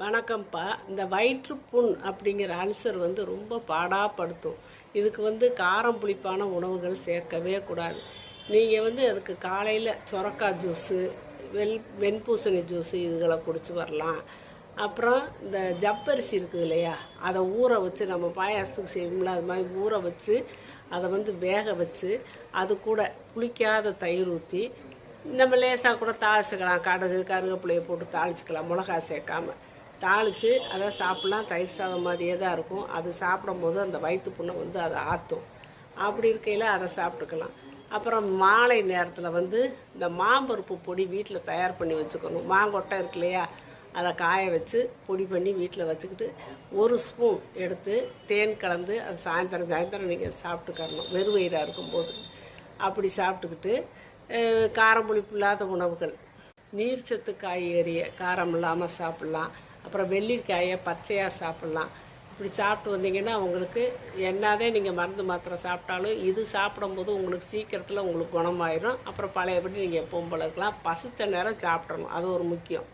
வணக்கம்ப்பா. இந்த வயிற்றுப்புண் அப்படிங்கிற அல்சர் வந்து ரொம்ப பாடாப்படுத்தும். இதுக்கு வந்து காரம் புளிப்பான உணவுகள் சேர்க்கவே கூடாது. நீங்கள் வந்து அதுக்கு காலையில் சொரக்காய் ஜூஸு வெள் வெண்பூசணி ஜூஸு இதுகளை குடிச்சு வரலாம். அப்புறம் இந்த ஜப்பரிசி இருக்குது இல்லையா? அதை ஊற வச்சு நம்ம பாயாசத்துக்கு செய்வோம்ல அது மாதிரி ஊற வச்சு அதை வந்து வேக வச்சு அது கூட புளிக்காத தயிர் ஊற்றி நம்ம லேசாக கூட தாளிச்சுக்கலாம். கடுகு கருவேப்பிலையை போட்டு தாளிச்சுக்கலாம். மிளகா சேர்க்காம. தாளித்து அதை சாப்பிட்லாம் தயிர் சாதம் மாதிரியே தான் இருக்கும். அது சாப்பிடும்போது அந்த வயிற்று புண்ணை வந்து அதை ஆற்றும் அப்படி இருக்கையில் அதை சாப்பிட்டுக்கலாம். அப்புறம் மாலை நேரத்தில் வந்து இந்த மாம்பருப்பு பொடி வீட்டில் தயார் பண்ணி வச்சுக்கணும். மாங்கொட்டை இருக்கு இல்லையா? அதை காய வச்சு பொடி பண்ணி வீட்டில் வச்சுக்கிட்டு ஒரு ஸ்பூன் எடுத்து தேன் கலந்து அது சாயந்தரம் சாயந்தரம் நீங்கள் சாப்பிட்டுக்கரணும் வெறும் வயிறாக இருக்கும்போது. அப்படி சாப்பிட்டுக்கிட்டு காரம் புளிப்பு இல்லாத உணவுகள். நீர்ச்சத்து ஏறிய காரம் இல்லாமல் சாப்பிட்லாம். அப்புறம் வெள்ளிக்காயை பச்சையாக சாப்பிட்லாம். இப்படி சாப்பிட்டு வந்தீங்கன்னா உங்களுக்கு என்னதே நீங்கள் மருந்து மாத்திரை சாப்பிட்டாலும் இது சாப்பிடும்போது உங்களுக்கு சீக்கிரத்தில் உங்களுக்கு குணமாயிரும். அப்புறம் பழையபடி நீங்கள் எப்பவும் போல இருக்கலாம். பசித்த நேரம் சாப்பிடணும். அது ஒரு முக்கியம்.